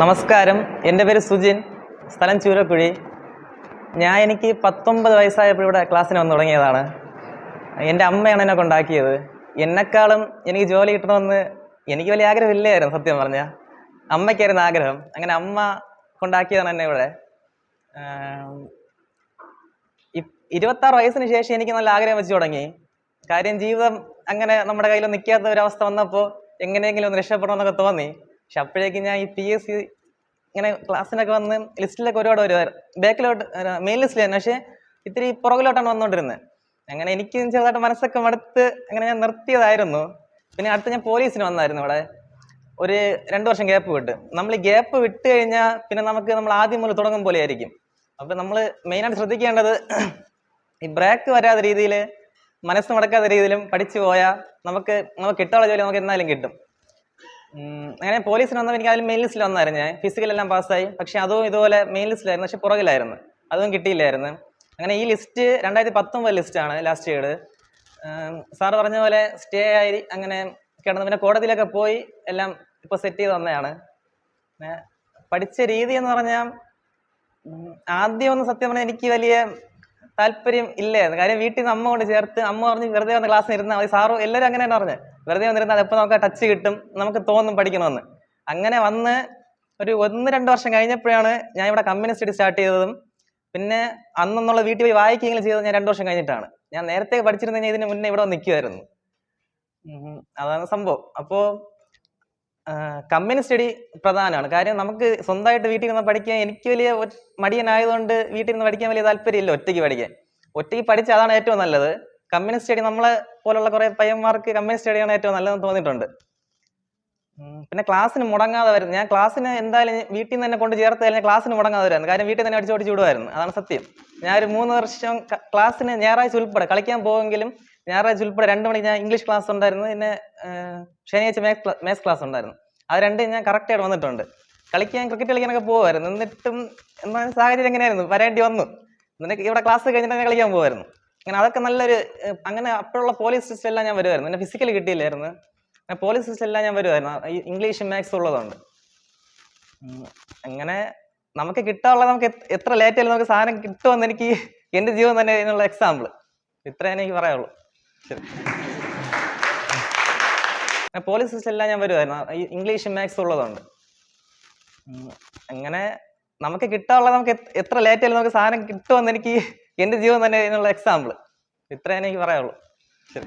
നമസ്കാരം. എന്റെ പേര് സുജിൻ. സ്ഥലം ചൂരക്കുഴി. ഞാൻ എനിക്ക് പത്തൊമ്പത് വയസ്സായപ്പോൾ ഇവിടെ ക്ലാസ്സിന് വന്ന് തുടങ്ങിയതാണ്. എന്റെ അമ്മയാണ് എന്നെ കൊണ്ടാക്കിയത്. എന്നെക്കാളും എനിക്ക് ജോലി കിട്ടണമെന്ന് എനിക്ക് വലിയ ആഗ്രഹമില്ലായിരുന്നു സത്യം പറഞ്ഞാൽ അമ്മയ്ക്കായിരുന്നു ആഗ്രഹം. അങ്ങനെ അമ്മ കൊണ്ടാക്കിയതാണ് എന്നെ ഇവിടെ. ഇരുപത്താറ് വയസ്സിന് ശേഷം എനിക്ക് നല്ല ആഗ്രഹം വെച്ച് തുടങ്ങി. കാര്യം ജീവിതം അങ്ങനെ നമ്മുടെ കയ്യിൽ നിൽക്കാത്ത ഒരവസ്ഥ വന്നപ്പോൾ എങ്ങനെയെങ്കിലും ഒന്ന് രക്ഷപ്പെടണമെന്നൊക്കെ തോന്നി. പക്ഷെ അപ്പോഴേക്കും ഞാൻ ഈ പി എസ് സി ഇങ്ങനെ ക്ലാസ്സിനൊക്കെ വന്ന് ലിസ്റ്റിലൊക്കെ ഒരുപാട് വരുമായിരുന്നു ബാക്കിലോട്ട് മെയിൻ ലിസ്റ്റിൽ തന്നെ പക്ഷേ ഇത്തിരി പുറകിലോട്ടാണ് വന്നുകൊണ്ടിരുന്നത് അങ്ങനെ എനിക്ക് ചെറുതായിട്ട് മനസ്സൊക്കെ മടുത്ത് അങ്ങനെ ഞാൻ നിർത്തിയതായിരുന്നു. പിന്നെ അടുത്ത് ഞാൻ പോലീസിന് വന്നായിരുന്നു ഇവിടെ. ഒരു രണ്ട് വർഷം ഗ്യാപ്പ് വിട്ട്. നമ്മൾ ഈ ഗ്യാപ്പ് വിട്ട് കഴിഞ്ഞാൽ പിന്നെ നമുക്ക് നമ്മൾ ആദ്യം മുതൽ തുടങ്ങും പോലെ ആയിരിക്കും അപ്പം നമ്മൾ മെയിനായിട്ട് ശ്രദ്ധിക്കേണ്ടത് ഈ ബ്രേക്ക് വരാത്ത രീതിയിൽ മനസ്സ് മടക്കാത്ത രീതിയിലും പഠിച്ചു പോയാൽ നമുക്ക് നമുക്ക് കിട്ടാനുള്ള ജോലി നമുക്ക് എന്തായാലും കിട്ടും. അങ്ങനെ പോലീസിന് വന്നപ്പോൾ എനിക്ക് അതിൽ മെയിൻ ലിസ്റ്റിൽ വന്നായിരുന്നു ഞാൻ. ഫിസിക്കൽ എല്ലാം പാസ്സായി പക്ഷെ അതും ഇതുപോലെ മെയിൻ ലിസ്റ്റിലായിരുന്നു പക്ഷെ പുറകിലായിരുന്നു. അതും കിട്ടിയില്ലായിരുന്നു. അങ്ങനെ ഈ ലിസ്റ്റ് രണ്ടായിരത്തി പത്തൊമ്പത് ലിസ്റ്റാണ് ലാസ്റ്റ് ഇയർ സാറ് പറഞ്ഞ പോലെ സ്റ്റേ ആയി അങ്ങനെ കിടന്നു പിന്നെ കോടതിയിലൊക്കെ പോയി എല്ലാം ഇപ്പോൾ സെറ്റ് ചെയ്ത് പിന്നെ പഠിച്ച രീതി എന്ന് പറഞ്ഞാൽ ആദ്യം ഒന്ന് സത്യം പറഞ്ഞാൽ എനിക്ക് വലിയ താല്പര്യം ഇല്ലായിരുന്നു കാര്യം വീട്ടിൽ നിന്ന് അമ്മ കൊണ്ട് ചേർത്ത് അമ്മ പറഞ്ഞ് വെറുതെ വന്ന് ക്ലാസ് ഇരുന്നാൽ മതി. സാറും എല്ലാവരും അങ്ങനെ തന്നെ പറഞ്ഞത് വെറുതെ വന്നിരുന്നാൽ എപ്പോൾ നമുക്ക് ടച്ച് കിട്ടും. നമുക്ക് തോന്നും പഠിക്കണമെന്ന്. അങ്ങനെ വന്ന് ഒരു ഒന്ന് രണ്ട് വർഷം കഴിഞ്ഞപ്പോഴാണ് ഞാൻ ഇവിടെ കമ്പനി സ്റ്റഡി സ്റ്റാർട്ട് ചെയ്തതും പിന്നെ അന്നെന്നുള്ള വീട്ടിൽ പോയി വായിക്കുകയെങ്കിലും ചെയ്തത് ഞാൻ രണ്ട് വർഷം കഴിഞ്ഞിട്ടാണ്. ഞാൻ നേരത്തെ പഠിച്ചിരുന്നെങ്കിൽ ഇതിന് മുന്നേ ഇവിടെ നിൽക്കുമായിരുന്നു അതാണ് സംഭവം. അപ്പോൾ കമ്പനി സ്റ്റഡി പ്രധാനമാണ്. കാര്യം നമുക്ക് സ്വന്തമായിട്ട് വീട്ടിൽ നിന്ന് പഠിക്കാൻ എനിക്ക് വലിയ മടിയനായതുകൊണ്ട് വീട്ടിൽ നിന്ന് പഠിക്കാൻ വലിയ താല്പര്യമില്ല ഒറ്റയ്ക്ക് പഠിക്കാൻ. ഒറ്റയ്ക്ക് പഠിച്ച അതാണ് ഏറ്റവും നല്ലത്. കമ്പനി സ്റ്റഡി നമ്മളെ പോലുള്ള കുറേ പയ്യന്മാർക്ക് കമ്പനി സ്റ്റഡിയാണ് ഏറ്റവും നല്ലതെന്ന് തോന്നിയിട്ടുണ്ട്. പിന്നെ ക്ലാസ്സിന് മുടങ്ങാതെ വരുന്നത് ഞാൻ ക്ലാസ്സിന് എന്തായാലും വീട്ടിൽ നിന്ന് തന്നെ കൊണ്ട് ചേർത്ത് കഴിഞ്ഞാൽ ക്ലാസ്സിന് മുടങ്ങാതെ വരുമായിരുന്നു കാര്യം വീട്ടിൽ തന്നെ അടിച്ചു പഠിച്ചു വിടുമായിരുന്നു അതാണ് സത്യം. ഞാൻ ഒരു മൂന്ന് വർഷം ക്ലാസ്സിന് ഞായറാഴ്ച ഉൾപ്പെടെ കളിക്കാൻ പോവെങ്കിലും ഞായറാഴ്ച ഉൾപ്പെടെ രണ്ട് മണിക്ക് ഞാൻ ഇംഗ്ലീഷ് ക്ലാസ് ഉണ്ടായിരുന്നു. പിന്നെ ശനിയാഴ്ച മാത്സ് മാത്സ് ക്ലാസ് ഉണ്ടായിരുന്നു. അത് രണ്ടും ഞാൻ കറക്റ്റ് ആയിട്ട് വന്നിട്ടുണ്ട്. കളിക്കാൻ ക്രിക്കറ്റ് കളിക്കാനൊക്കെ പോകുമായിരുന്നു എന്നിട്ടും എന്നാൽ സാഹചര്യം എങ്ങനെയായിരുന്നു? വരേണ്ടി വന്നു. എന്നിട്ട് ഇവിടെ ക്ലാസ് കഴിഞ്ഞിട്ട് ഞാൻ കളിക്കാൻ പോകുമായിരുന്നു അങ്ങനെ അതൊക്കെ നല്ലൊരു അങ്ങനെ അപ്പോഴുള്ള പോലീസ് സിസ്റ്റം എല്ലാം ഞാൻ വരുമായിരുന്നു എന്നെ ഫിസിക്കലി കിട്ടിയില്ലായിരുന്നു. പോലീസ് സിസ്റ്റം എല്ലാം ഞാൻ വരുമായിരുന്നു ഈ ഇംഗ്ലീഷ് മാത്സ് ഉള്ളതുകൊണ്ട്. അങ്ങനെ നമുക്ക് കിട്ടാനുള്ള നമുക്ക് എത്ര- ലേറ്റായാലും ലേറ്റ് ആയാലും നമുക്ക് സാധനം കിട്ടുമെന്ന് എനിക്ക് എന്റെ ജീവൻ തന്നെ എന്നുള്ള എക്സാമ്പിൾ ഇത്രേ എനിക്ക് പറയാനുള്ളൂ. അങ്ങനെ പോലീസ് എല്ലാം ഞാൻ വരുമായിരുന്നു ഇംഗ്ലീഷ് മാത്സ് ഉള്ളതുകൊണ്ട്. ഉം, അങ്ങനെ നമുക്ക് കിട്ടാനുള്ള നമുക്ക് എത്ര- ലേറ്റ് ആയാലും നമുക്ക് സാധനം കിട്ടുമെന്ന് എനിക്ക് എന്റെ ജീവൻ തന്നെ എക്സാമ്പിൾ ഇത്രേ എനിക്ക് പറയാനുള്ളൂ. ശരി